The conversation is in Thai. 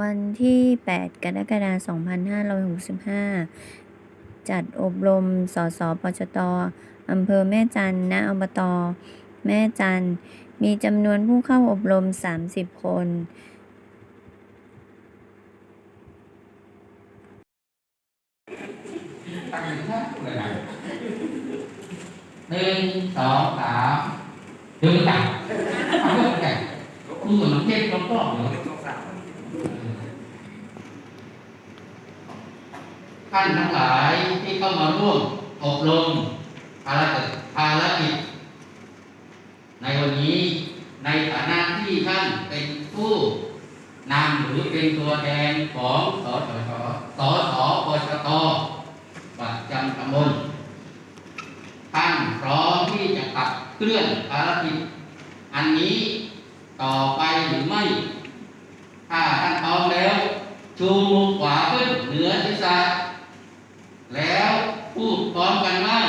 วันที่ 8 กรกฎาคม 2565 จัดอบรม สสปชตอำเภอแม่จันณอบต แม่จัน มีจำนวนผู้เข้าอบรม 30 คนหนึ่งสองสามดึงจับเอาเรื่องแก่กูเหมือนเทพน้ำต้องเหร ท่านทั้งหลายที่เข้ามาร่วมอบรมภารกิจภารกิจ ในวันนี้ในฐานะที่ท่านเป็นผู้นำหรือเป็นตัวแทนของสสสสสปชตประจำตำบลท่านพร้อมที่จะขับเคลื่อนภารกิจ อันนี้ต่อไปหรือไม่ ถ้าท่านพร้อมแล้ว ชูมือขวาขึ้นเหนือศีรษะ พูดพร้อมกันว่า